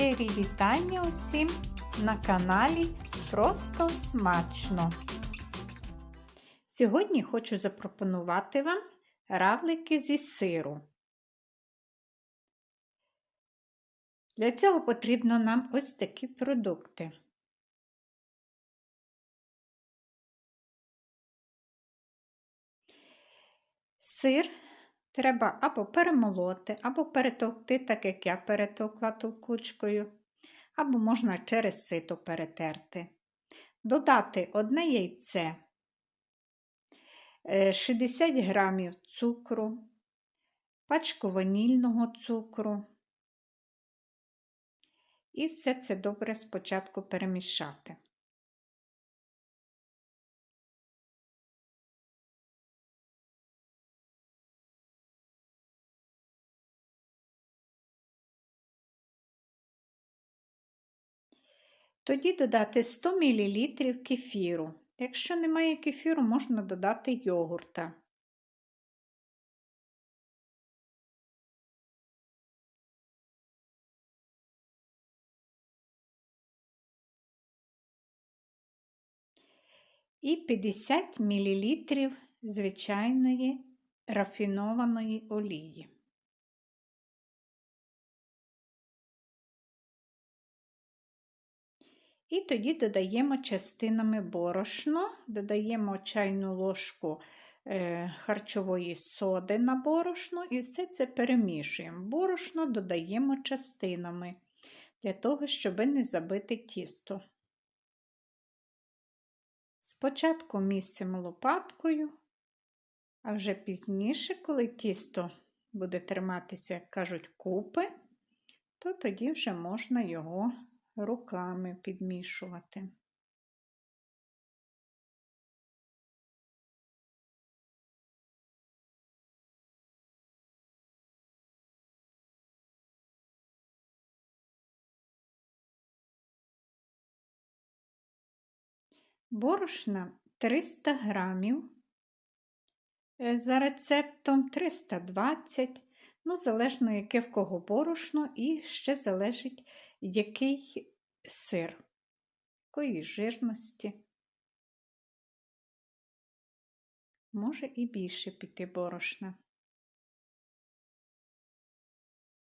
Щирі вітання усім на каналі Просто Смачно. Сьогодні хочу запропонувати вам равлики зі сиру. Для цього потрібно нам ось такі продукти. Сир треба або перемолоти, або перетовкти, так як я перетовкла товкучкою, або можна через сито перетерти. Додати одне яйце, 60 е, грамів цукру, пачку ванільного цукру. І все це добре спочатку перемішати. Тоді додати 100 мл кефіру. Якщо немає кефіру, можна додати йогурта. І 50 мл звичайної рафінованої олії. І тоді додаємо частинами борошно, додаємо чайну ложку е, харчової соди на борошно і все це перемішуємо. Борошно додаємо частинами для того, щоб не забити тісто. Спочатку місимо лопаткою, а вже пізніше, коли тісто буде триматися, як кажуть, купи, то тоді вже можна його руками підмішувати. Борошна 300 грамів, е, за рецептом 320, ну, залежно, яке в кого борошно, і ще залежить, який сир, якої жирності. Може і більше піти борошна.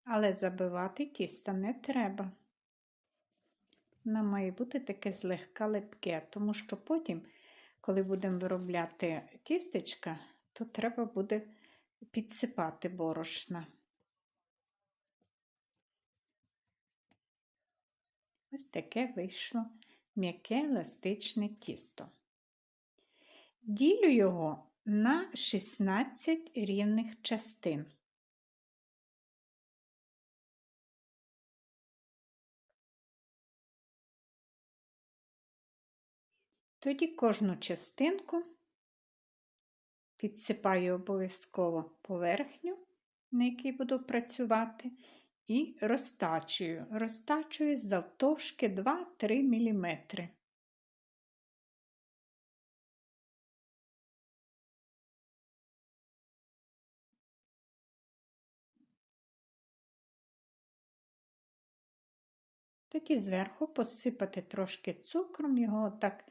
Але забивати тісто не треба. Воно має бути таке злегка липке, тому що потім, коли будемо виробляти тістечка, то треба буде підсипати борошна. Ось таке вийшло м'яке еластичне тісто. Ділю його на 16 рівних частин. Тоді кожну частинку підсипаю обов'язково поверхню, на якій буду працювати, і розтачую. Розтачую завтовшки 2-3 мм. Тоді зверху посипати трошки цукром, його так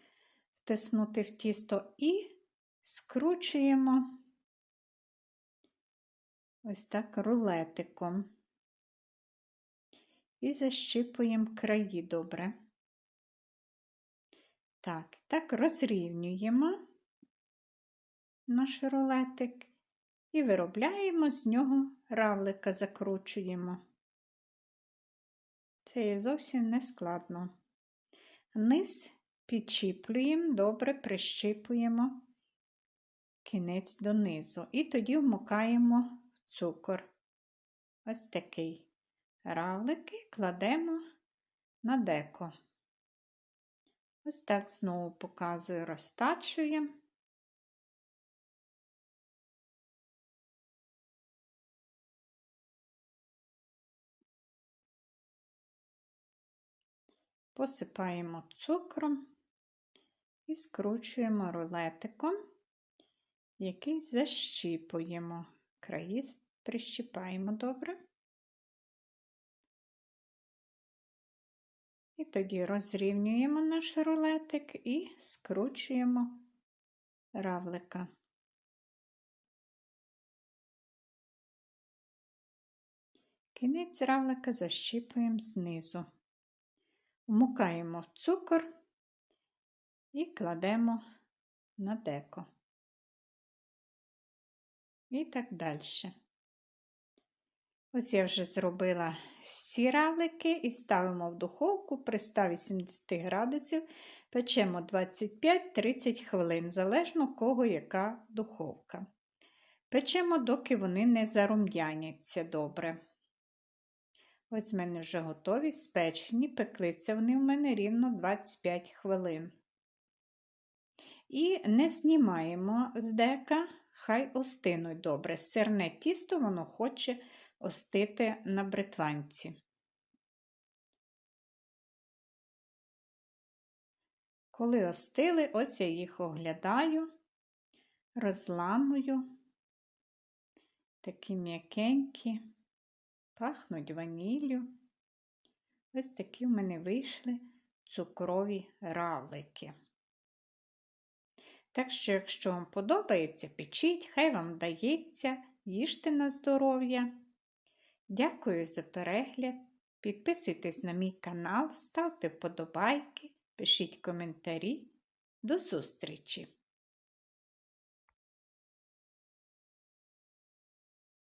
втиснути в тісто і скручуємо ось так рулетиком і защипуємо краї добре. Так, так розрівнюємо наш рулетик і виробляємо з нього равлика, закручуємо. Це є зовсім не складно. Низ підчіплюємо, добре прищіпуємо кінець донизу. І тоді вмокаємо цукор. Ось такий равлики кладемо на деко. Ось так знову показую, розтачуємо. Посипаємо цукром і скручуємо рулетиком, який защіпуємо. Краї прищіпаємо добре. І тоді розрівнюємо наш рулетик і скручуємо равлика. Кінець равлика защіпуємо знизу. Вмукаємо цукор і кладемо на деко. І так далі. Ось я вже зробила всі равлики і ставимо в духовку при 180 градусів, печемо 25-30 хвилин, залежно кого яка духовка. Печемо, доки вони не зарум'яняться добре. Ось в мене вже готові спечені, пеклися вони в мене рівно 25 хвилин. І не знімаємо з дека, хай остинуть добре. Сирне тісто воно хоче остити на бритванці. Коли остили, ось я їх оглядаю, розламую, такі м'якенькі, пахнуть ваніллю. Ось такі в мене вийшли цукрові равлики. Так що, якщо вам подобається, печіть, хай вам вдається, їжте на здоров'я. Дякую за перегляд. Підписуйтесь на мій канал, ставте вподобайки, пишіть коментарі. До зустрічі!